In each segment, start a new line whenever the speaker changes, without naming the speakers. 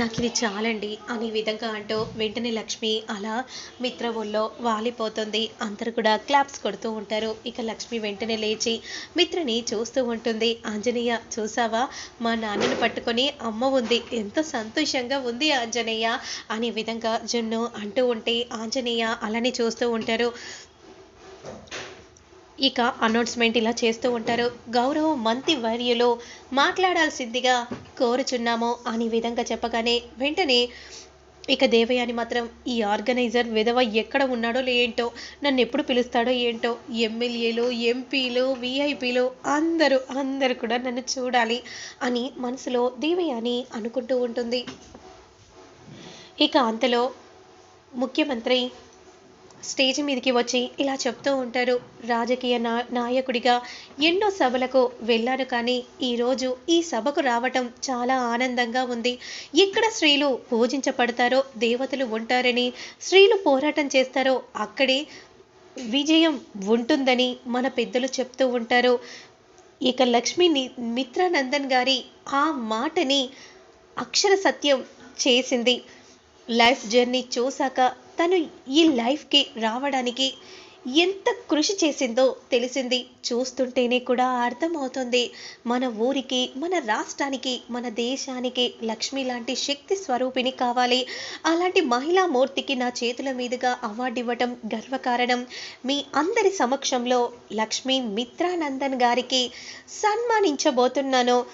నాకు ఇది చాలండి. అనే విధంగా అంటూ వెంటనే లక్ష్మి అలా మిత్ర వాలిపోతుంది. అందరు కూడా క్లాప్స్ కొడుతూ ఉంటారు. ఇక లక్ష్మి వెంటనే లేచి మిత్రని చూస్తూ ఉంటుంది. ఆంజనేయ చూసావా? మా నాన్నను పట్టుకొని అమ్మ ఉంది. ఎంత సంతోషంగా ఉంది ఆంజనేయ అనే విధంగా జున్ను అంటూ ఉంటే ఆంజనేయ అలానే చూస్తూ ఉంటారు. ఇక అనౌన్స్మెంట్ ఇలా చేస్తూ ఉంటారు. గౌరవ మంత్రి వర్యులో మాట్లాడాల్సిందిగా కోరుచున్నాము అనే విధంగా చెప్పగానే వెంటనే ఇక దేవయాని మాత్రం ఈ ఆర్గనైజర్ విధవ ఎక్కడ ఉన్నాడో ఏంటో నన్ను ఎప్పుడు పిలుస్తాడో ఏంటో ఎమ్మెల్యేలు ఎంపీలు విఐపీలు అందరూ అందరూ కూడా నన్ను చూడాలి అని మనసులో దేవయాని అనుకుంటూ ఉంటుంది. ఇక అంతలో ముఖ్యమంత్రి స్టేజ్ మీదకి వచ్చి ఇలా చెప్తూ ఉంటారు. రాజకీయ నా నాయకుడిగా ఎన్నో సభలకు వెళ్ళాను కానీ ఈరోజు ఈ సభకు రావటం చాలా ఆనందంగా ఉంది. ఎక్కడ స్త్రీలు పూజించబడతారో దేవతలు ఉంటారని స్త్రీలు పోరాటం చేస్తారో అక్కడే విజయం ఉంటుందని మన పెద్దలు చెప్తూ ఉంటారు. ఇక లక్ష్మి ని- మిత్రానందన్ గారి ఆ మాటని అక్షర సత్యం చేసింది. లైఫ్ జర్నీ చూశాక తను ఈ లైఫ్కి రావడానికి ఎంత కృషి చేసిందో తెలిసింది. చూస్తుంటేనే కూడా అర్థమవుతుంది. మన ఊరికి మన రాష్ట్రానికి మన దేశానికి లక్ష్మి లాంటి శక్తి స్వరూపిణి కావాలి. అలాంటి మహిళా మూర్తికి నా చేతుల మీదుగా అవార్డు ఇవ్వటం గర్వకారణం. మీ అందరి సమక్షంలో లక్ష్మీ మిత్రానందన్ గారికి సన్మానించబోతున్నాను.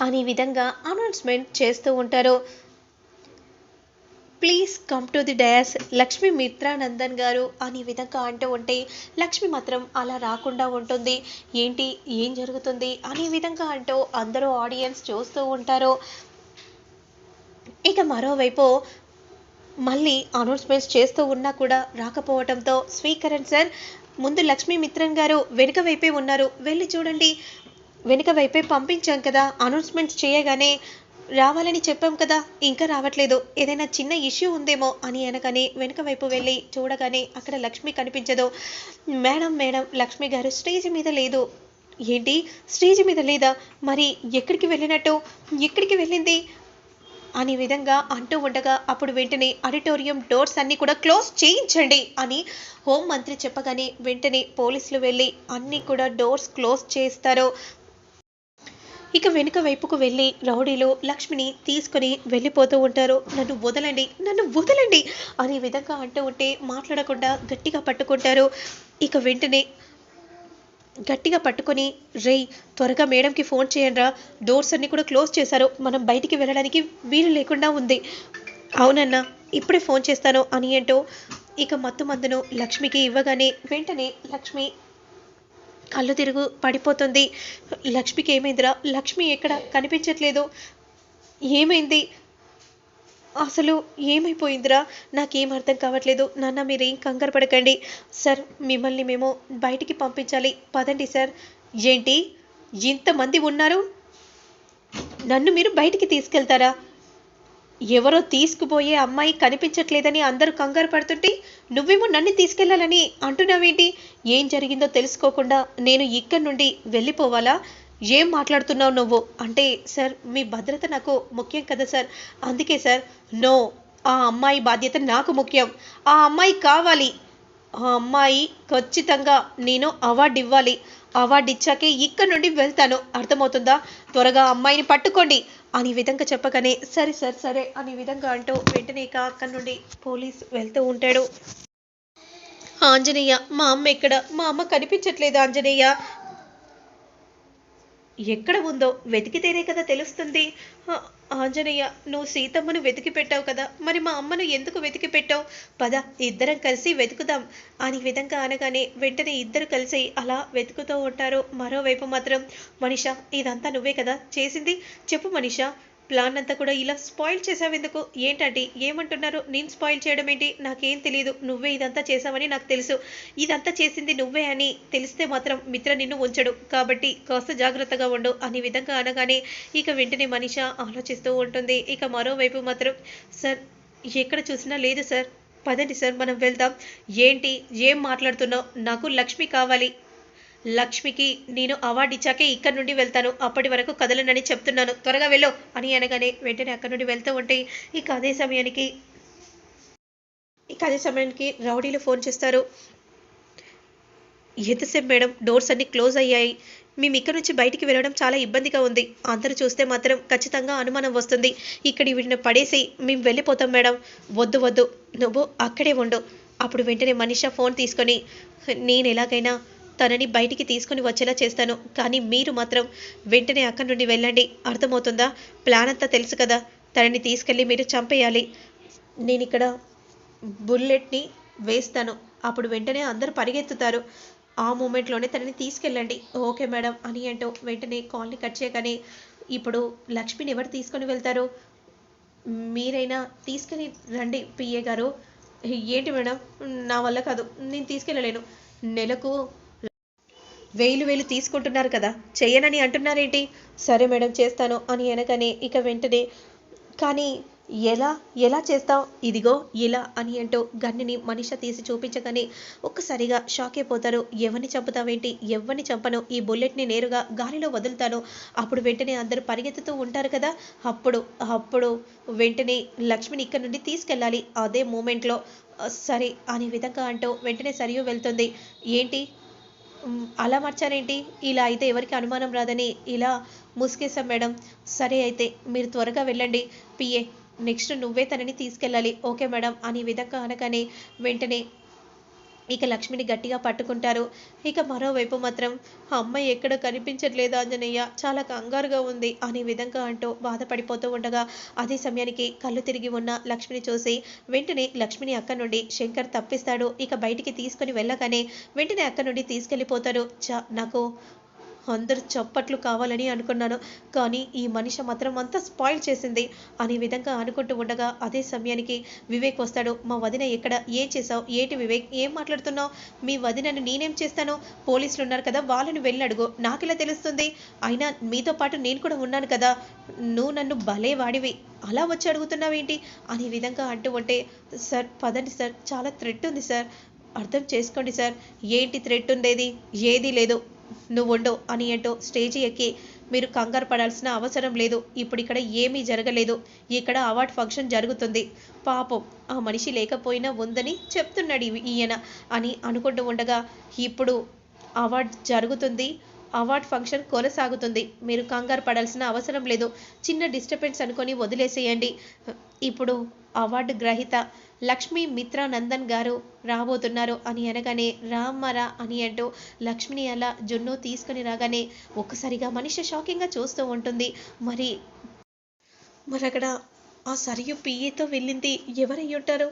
అనే విధంగా అనౌన్స్మెంట్ చేస్తూ ఉంటారు. Please come to the dais Lakshmi Mitranandan గారు అనే విధంగా అంటూ ఉంటే లక్ష్మి మాత్రం అలా రాకుండా ఉంటుంది ఏంటి ఏం జరుగుతుంది అనే విధంగా అంటూ అందరూ ఆడియన్స్ చూస్తూ ఉంటారు ఇక మరోవైపు మళ్ళీ అనౌన్స్మెంట్స్ చేస్తూ ఉన్నా కూడా రాకపోవడంతో స్వీకరణ్ సార్ ముందు లక్ష్మీ మిత్రన్ గారు వెనుక వైపే ఉన్నారు వెళ్ళి చూడండి వెనుక వైపే పంపించాం కదా అనౌన్స్మెంట్స్ చేయగానే రావాలని చెప్పాం కదా ఇంకా రావట్లేదు. ఏదైనా చిన్న ఇష్యూ ఉందేమో అని అనగానే వెనుక వైపు వెళ్ళి చూడగానే అక్కడ లక్ష్మి కనిపించదు. మేడం మేడం లక్ష్మి గారు స్టేజ్ మీద లేదు. ఏంటి? స్టేజ్ మీద లేదా? మరి ఎక్కడికి వెళ్ళినట్టు? ఎక్కడికి వెళ్ళింది? అనే విధంగా అంటూ ఉండగా అప్పుడు వెంటనే ఆడిటోరియం డోర్స్ అన్నీ కూడా క్లోజ్ చేయించండి అని హోం మంత్రి చెప్పగానే వెంటనే పోలీసులు వెళ్ళి అన్నీ కూడా డోర్స్ క్లోజ్ చేస్తారు. ఇక వెనుక వైపుకు వెళ్ళి రౌడీలు లక్ష్మిని తీసుకుని వెళ్ళిపోతూ ఉంటారు. నన్ను వదలండి నన్ను వదలండి అనే విధంగా అంటూ ఉంటే మాట్లాడకుండా గట్టిగా పట్టుకుంటారు. ఇక వెంటనే గట్టిగా పట్టుకొని రేయ్ త్వరగా మేడంకి ఫోన్ చేయండిరా డోర్స్ అన్ని కూడా క్లోజ్ చేశారు. మనం బయటికి వెళ్ళడానికి వీలు లేకుండా ఉంది. అవునన్నా ఇప్పుడే ఫోన్ చేస్తాను అని ఏంటో ఇక మత్తు మందును లక్ష్మికి ఇవ్వగానే వెంటనే లక్ష్మి కళ్ళు తిరుగు పడిపోతుంది. లక్ష్మికి ఏమైందిరా? లక్ష్మి ఎక్కడ? కనిపించట్లేదు. ఏమైంది? అసలు ఏమైపోయిందిరా? నాకేం అర్థం కావట్లేదు. నాన్న మీరేం కంగారు పడకండి. సార్ మిమ్మల్ని మేము బయటికి పంపించాలి. పదండి సార్. ఏంటి? ఇంతమంది ఉన్నారు? నన్ను మీరు బయటికి తీసుకెళ్తారా? ఎవరో తీసుకుపోయే అమ్మాయి కనిపించట్లేదని అందరూ కంగారు పడుతుంటే నువ్వేమో నన్ను తీసుకెళ్ళాలని అంటున్నావేంటి? ఏం జరిగిందో తెలుసుకోకుండా నేను ఇక్కడి నుండి వెళ్ళిపోవాలా? ఏం మాట్లాడుతున్నావు నువ్వు? అంటే సార్ మీ భద్రత నాకు ముఖ్యం కదా సార్. అందుకే సార్ నో ఆ అమ్మాయి బాధ్యత నాకు ముఖ్యం. ఆ అమ్మాయి కావాలి. ఆ అమ్మాయి ఖచ్చితంగా నేను అవార్డు ఇవ్వాలి. అవార్డు ఇచ్చాకే ఇక్కడ నుండి వెళ్తాను. అర్థమవుతుందా? త్వరగా అమ్మాయిని పట్టుకోండి. అని విధంగా చెప్పగానే సరే సరే సరే అని విధంగా అంటూ వెంటనే ఇక అక్కడి నుండి పోలీస్ వెళ్తూ ఉంటాడు. ఆంజనేయ మా అమ్మ ఎక్కడ? మా అమ్మ కనిపించట్లేదు ఆంజనేయ. ఎక్కడ ఉందో వెతికితేనే కదా తెలుస్తుంది. ఆంజనేయ నువ్వు సీతమ్మను వెతికి పెట్టావు కదా మరి మా అమ్మను ఎందుకు వెతికి పెట్టావు? పద ఇద్దరం కలిసి వెతుకుదాం. అని విధంగా అనగానే వెంటనే ఇద్దరు కలిసి అలా వెతుకుతూ ఉంటారు. మరోవైపు మాత్రం మనిష ఇదంతా నువ్వే కదా చేసింది? చెప్పు మనిష ప్లాన్ అంతా కూడా ఇలా స్పాయిల్ చేసావెందుకు? ఏంటండి ఏమంటున్నారు? నేను స్పాయిల్ చేయడం ఏంటి నాకేం తెలియదు నువ్వే ఇదంతా చేసావని నాకు తెలుసు. ఇదంతా చేసింది నువ్వే అని తెలిస్తే మాత్రం మిత్ర నిన్ను ఉంచడు. కాబట్టి కాస్త జాగ్రత్తగా ఉండు. అనే విధంగా అనగానే ఇక వెంటనే మనిష ఆలోచిస్తూ ఉంటుంది. ఇక మరోవైపు మాత్రం సార్ ఎక్కడ చూసినా లేదు సార్. పదండి సార్ మనం వెళ్దాం. ఏంటి? ఏం మాట్లాడుతున్నావు? నాకు లక్ష్మి కావాలి. లక్ష్మికి నేను అవార్డు ఇచ్చాకే ఇక్కడి నుండి వెళ్తాను. అప్పటి వరకు కదలనని చెప్తున్నాను. త్వరగా వెళ్ళు అని అనగానే వెంటనే అక్కడి నుండి వెళ్తూ ఉంటే ఇక అదే సమయానికి ఇక అదే సమయానికి రౌడీలు ఫోన్ చేస్తారు. ఎంతసేపు మేడం? డోర్స్ అన్ని క్లోజ్ అయ్యాయి. మేము ఇక్కడ నుంచి బయటికి వెళ్ళడం చాలా ఇబ్బందిగా ఉంది. అందరూ చూస్తే మాత్రం ఖచ్చితంగా అనుమానం వస్తుంది. ఇక్కడ వీడిని పడేసి మేము వెళ్ళిపోతాం మేడం. వద్దు వద్దు. నువ్వు అక్కడే ఉండు. అప్పుడు వెంటనే మనిషా ఫోన్ తీసుకొని నేను ఎలాగైనా తనని బయటికి తీసుకొని వచ్చేలా చేస్తాను. కానీ మీరు మాత్రం వెంటనే అక్కడి నుండి వెళ్ళండి. అర్థమవుతుందా? ప్లాన్ అంతా తెలుసు కదా. తనని తీసుకెళ్ళి మీరు చంపేయాలి. నేను ఇక్కడ బుల్లెట్ని వేస్తాను. అప్పుడు వెంటనే అందరూ పరిగెత్తుతారు. ఆ మూమెంట్లోనే తనని తీసుకెళ్ళండి. ఓకే మేడం అని అంటూ వెంటనే కాల్ని కట్ చేయగానే ఇప్పుడు లక్ష్మిని ఎవరు తీసుకొని వెళ్తారు? మీరైనా తీసుకుని రండి పిఏ గారు. ఏంటి మేడం? నా వల్ల కాదు. నేను తీసుకెళ్ళలేను. నెలకు వేలు వేలు తీసుకుంటున్నారు కదా. చేయనని అంటున్నారేంటి? సరే మేడం చేస్తాను అని అనగానే ఇక వెంటనే కానీ ఎలా ఎలా చేస్తావు? ఇదిగో ఇలా అని అంటూ గన్నిని మనిష తీసి చూపించగానే ఒక్కసారిగా షాక్ అయిపోతారు. ఎవరిని చంపుతావేంటి? ఎవరిని చంపను? ఈ బుల్లెట్ని నేరుగా గాలిలో వదులుతాను. అప్పుడు వెంటనే అందరూ పరిగెత్తుతూ ఉంటారు కదా. అప్పుడు అప్పుడు వెంటనే లక్ష్మిని ఇక్కడ నుండి తీసుకెళ్ళాలి. అదే మూమెంట్లో సరే అనే విధంగా అంటూ వెంటనే సరియు వెళ్తుంది. ఏంటి? అలా మర్చారేంటి? ఇలా అయితే ఎవరికి అనుమానం రాదని ఇలా ముసుగేశాం మేడం. సరే అయితే మీరు త్వరగా వెళ్ళండి. పిఏ నెక్స్ట్ నువ్వే తనని తీసుకెళ్ళాలి. ఓకే మేడం అని విధంగా అనగానే వెంటనే ఇక లక్ష్మిని గట్టిగా పట్టుకుంటారు. ఇక మరోవైపు మాత్రం అమ్మాయి ఎక్కడ కనిపించట్లేదు ఆంజనేయ చాలా కంగారుగా ఉంది అనే విధంగా అంటూ బాధపడిపోతూ ఉండగా అదే సమయానికి కళ్ళు తిరిగి ఉన్న లక్ష్మిని చూసి వెంటనే లక్ష్మిని అక్క నుండి శంకర్ తప్పిస్తాడు. ఇక బయటికి తీసుకుని వెళ్ళగానే వెంటనే అక్క నుండి తీసుకెళ్ళిపోతారు. చ నాకు అందరు చప్పట్లు కావాలని అనుకున్నాను. కానీ ఈ మనిషి మాత్రం అంతా స్పాయిల్ చేసింది. అనే విధంగా అనుకుంటూ ఉండగా అదే సమయానికి వివేక్ వస్తాడు. మా వదిన ఎక్కడ? ఏం చేసావు ఏంటి వివేక్? ఏం మాట్లాడుతున్నావు? మీ వదినను నేనేం చేస్తాను? పోలీసులు ఉన్నారు కదా వాళ్ళని వెళ్ళి అడుగు. నాకెలా తెలుస్తుంది? అయినా మీతో పాటు నేను కూడా ఉన్నాను కదా. నువ్వు నన్ను భలే వాడివి. అలా వచ్చి అడుగుతున్నావేంటి? అనే విధంగా అంటూ ఉంటే సార్ పదండి సార్. చాలా థ్రెట్ ఉంది సార్. అర్థం చేసుకోండి సార్. ఏంటి థ్రెట్ ఉండేది? ఏదీ లేదు. నువ్వుండు అని అంటూ స్టేజీ ఎక్కి మీరు కంగారు పడాల్సిన అవసరం లేదు. ఇప్పుడు ఇక్కడ ఏమీ జరగలేదు. ఇక్కడ అవార్డ్ ఫంక్షన్ జరుగుతుంది. పాపం ఆ మనిషి లేకపోయినా ఉందని చెప్తున్నాడు ఈయన అని అనుకుంటూ ఉండగా ఇప్పుడు అవార్డ్ జరుగుతుంది. అవార్డ్ ఫంక్షన్ కొనసాగుతుంది. మీరు కంగారు పడాల్సిన అవసరం లేదు. చిన్న డిస్టర్బెన్స్ అనుకొని వదిలేసేయండి. ఇప్పుడు అవార్డు గ్రహీత లక్ష్మీ మిత్రా నందన్ గారు రాబోతున్నారు అని అనగానే రామ్మరా అని అంటూ లక్ష్మిని అలా జున్ను తీసుకుని రాగానే ఒక్కసారిగా మనిషి షాకింగ్గా చూస్తూ ఉంటుంది. మరి మరి అక్కడ ఆ సరియు పిఏతో వెళ్ళింది ఎవరై ఉంటారు?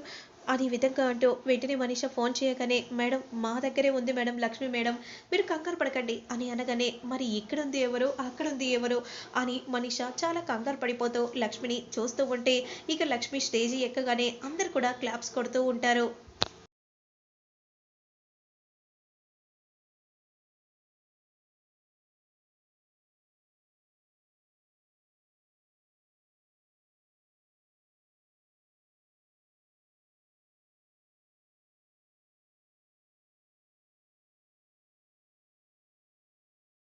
అని విధంగా అంటూ వెంటనే మనీష ఫోన్ చేయగానే మేడం మా దగ్గరే ఉంది మేడం లక్ష్మి మేడం మీరు కంగారు పడకండి అని అనగానే మరి ఇక్కడుంది ఎవరు? అక్కడ ఉంది ఎవరు? అని మనీష చాలా కంగారు పడిపోతూ లక్ష్మిని చూస్తూ ఉంటే ఇక లక్ష్మి స్టేజీ ఎక్కగానే అందరు కూడా క్లాప్స్ కొడుతూ ఉంటారు.